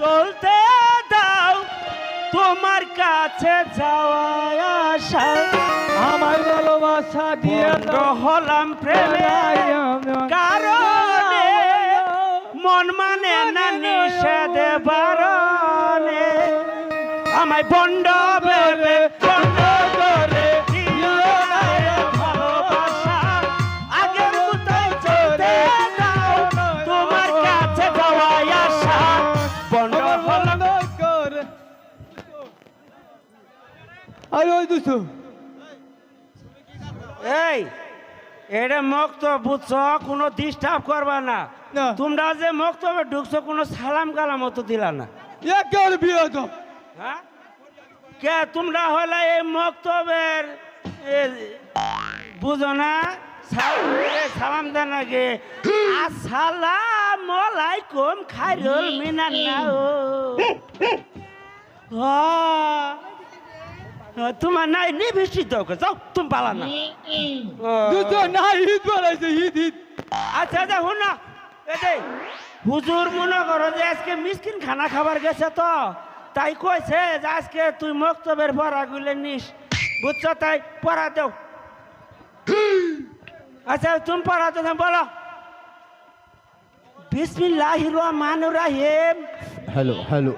চলতে দাও তোমার কাছে যাওয়া আসা আমার ভালোবাসা দিয়ে হলাম প্রেমে। কারণে মন মানে না নিষেধে বারণে। আমায় বন্ড আরে ওই দুশো এই এটা মুক্ত বুঝছ কোনো ডিস্টার্ব করবা না। না। তোমরা যে মক্তবে ঢুকছো কোনো সালাম কালাম তো দিলা না। এ কেন বিয়ে তো হ্যাঁ? কে? তোমরা হলে এই মক্তবের এ, বুঝো না? এ, সালাম দেন আগে। আসসালাম আলাইকুম খাইরুল মিনান না ও হ্যাঁ। তোমার নাই নিবিষ্টিত যাও তুমি পালা না ও। দুশো না ঈদ বলাইছে ঈদ ঈদ আচ্ছা আচ্ছা শুন না এই যে, হুজুর মনে করো যে আজকে মিসকিন খানা খাবার গেছে তো তাই কইছে যে আজকে তুই মক্তবের পড়া গুলে নিস বুঝছ তাই পড়া দেও আচ্ছা তুমি পড়া দেও বলো বিসমিল্লাহ রহমান রাহিম হ্যালো হ্যালো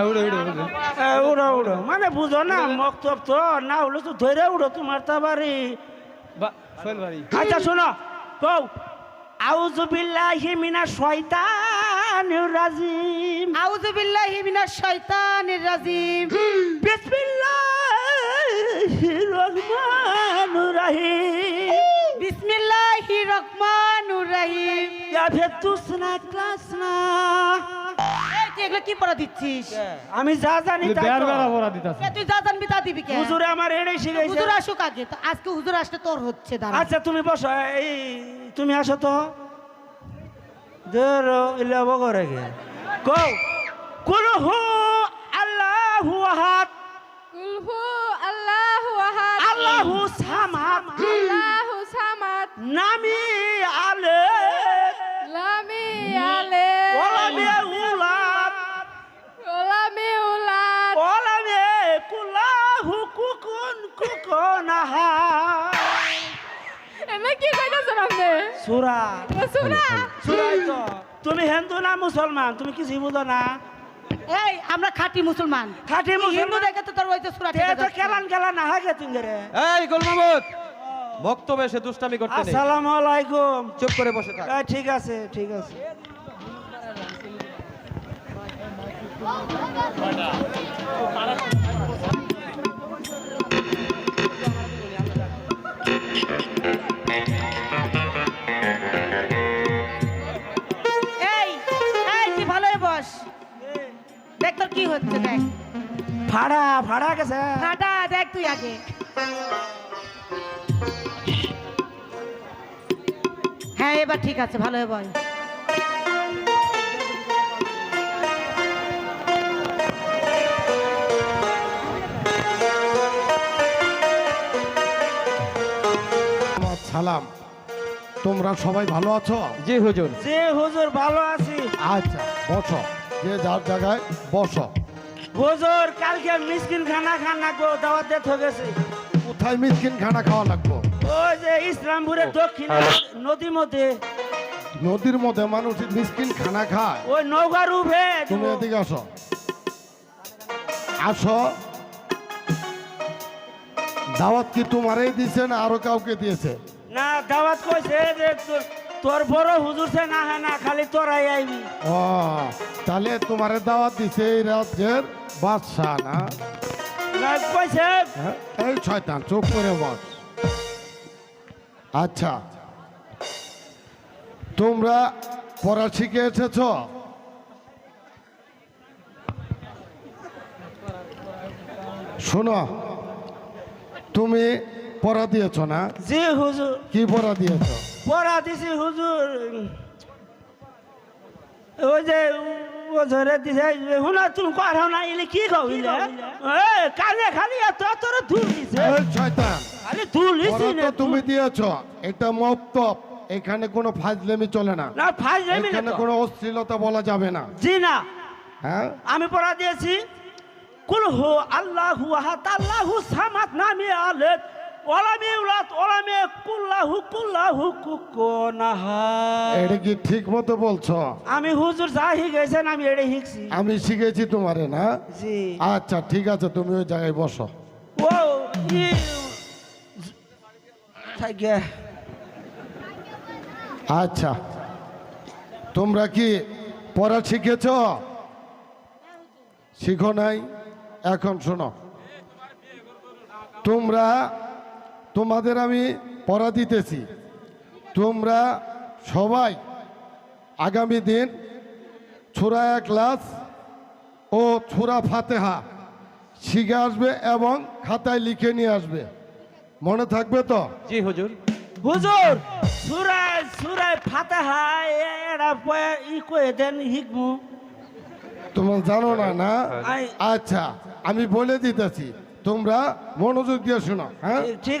উড়ো উড়ো মানে বুঝো না মক্তব তো না হলে তো ধরে উড়ো তোমার তো বাড়ি। আচ্ছা শোনো কও। আউযু বিল্লাহি মিনাশ শয়তানির রাজিম। আউযু বিল্লাহি মিনাশ শাইতানির রাজিম। বিসমিল্লাহির রহমানির রহিম। বিসমিল্লাহির রহমানুর রহিম। ইয়া ফেতুসনা ক্লাসনা। এগুলো কি পড়া দিচ্ছিস? আমি যা জানি তাই বেয়ার বেড়া পড়া দিতাছে। তুই যা জানবি তা দিবি কে? হুজুরে আমার এটাই শিখাইছে। হুজুর আসুক আগে। তো আজকে হুজুর আসলে তোর হচ্ছে দাঁড়া। আচ্ছা তুমি বসো। এই তুমি আসো তো। ধরো ইলে বগরে গে কও কুল হু আল্লাহু আহাদ। কুল হু আল্লাহু আহাদ। আল্লাহু সামাদ। আল্লাহু সামাদ। নামি তুমি হিন্দু না মুসলমান? তুমি কি বুঝো না? এই আমরা খাঁটি মুসলমান। খাঁটি মুসলমান? দেখে তো তোর ওই তো সুরা তো কেলান কেলান না হাগে তুমি রে। এই বক্তব্যে সে দুষ্টামি করতে নেই। আসসালামু আলাইকুম। চুপ করে বসে থাক। এই, ঠিক আছে ঠিক আছে। এই বস দেখ তোর কি হচ্ছে দেখ। ভাড়া ভাড়া গেছে। খাটা দেখ তুই আগে। হ্যাঁ এবার ঠিক আছে ভালো হয়ে বল। সালাম। তোমরা সবাই ভালো আছো? জি হুজুর। যে হুজুর ভালো আছি আচ্ছা বসো। যে যার জায়গায় বসো। হুজুর কালকে মিসকিন খানা খানা গো দাওয়াত হয়ে গেছে। কোথায় মিসকিন খানা খাওয়া লাগবো? ওই যে ইসলামপুরের দক্ষিণে নদীর মধ্যে। নদীর মধ্যে মানুষ মিসকিন খানা খায়। ওই নৌকার উঠে তুমি এদিকে আসো। আসো। দাওয়াত কি তোমারই দিছে না আরও কাউকে দিয়েছে? না দাওয়াত কইছে যে তোর বড় হুজুর সে না হ্যাঁ না খালি তোরাই আইবি। ও তাহলে তোমারে দাওয়াত দিছে এই রাজ্যের বাদশাহ না? কইছে হ্যাঁ? এই শয়তান চুপ করে বস। আচ্ছা তোমরা পড়া শিখে এসেছ? শোনো তুমি পড়া দিয়েছ না? জি হুজুর। কি পড়া দিয়েছ? পড়া দিছি হুজুর। ওই যে ধরে দিছে হুনা তুমি কথা না এলে কি কইলে এ কানে খালি এত তোর ধুল দিছে। এই শয়তান। খালি ধুল দিছি তো তুমি দিয়েছ এটা মক্তব এখানে কোনো ফাজলেমি চলে না। না ফাইজ জমি এখানে কোনো অশ্লীলতা বলা যাবে না। জি না। হ্যাঁ? আমি পড়া দিয়েছি কুল হু আল্লাহু আহাদ আল্লাহু সামাদ নামি আলেদ। এটা কি ঠিক মতো বলছো? আমি হুজুর যা শিখেছেন আমি এটা শিখছি। আমি শিখেছি তোমারে না? আচ্ছা ঠিক আছে তুমি ওই জায়গায় বসো। ও আচ্ছা তোমরা কি পড়া শিখেছ? শিখো নাই? এখন শোনো। তোমরা তোমাদের আমি পড়া দিতেছি। তোমরা সবাই আগামী দিন ছোড়া ক্লাস ও ছোড়া ফাতেহা শিখে আসবে এবং খাতায় লিখে নিয়ে আসবে। মনে থাকবে তো? জি হুজুর। হুজুর সুরায় সুরায় ফাতাহা এরা পয়ে ই কয়ে দেন হিকমু। তোমরা জানো না না? আচ্ছা আমি বলে দিতেছি তোমরা মনোযোগ দিয়ে শোনো হ্যাঁ? ঠিক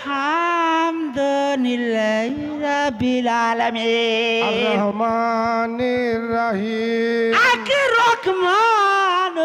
আলহামদুলিল্লাহ রাব্বিল আলামিন। আর-রহমানির রহিম। আকে রহমান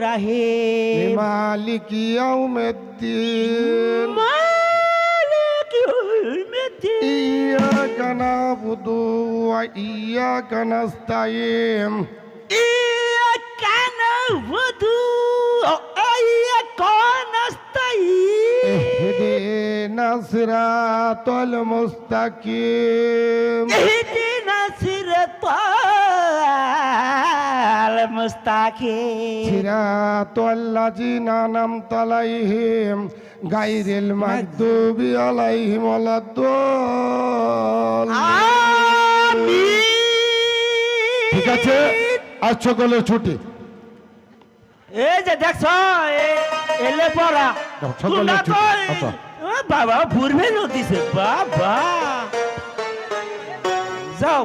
রহিম। মালিক ইয়াউমিদ্দিন। মালিক ইয়াউমিদ্দিন। ইয়াকা নাবুদু ওয়া ইয়াকা নাস্তাইন ইয়াকা নাবুদু اهدنا الصراط المستقيم اهدنا الصراط المستقيم صراط الذين أنعمت عليهم غير المغضوب عليهم ولا الضالين আমিন ঠিক আছে আজ সকলের ছুটি এই যে দেখছ এ- এলে পড়া দাও, সকলে তোমরা চুপ, তো আচ্ছা। এ, বাবা ভুরবে দিছে বাবা। যাও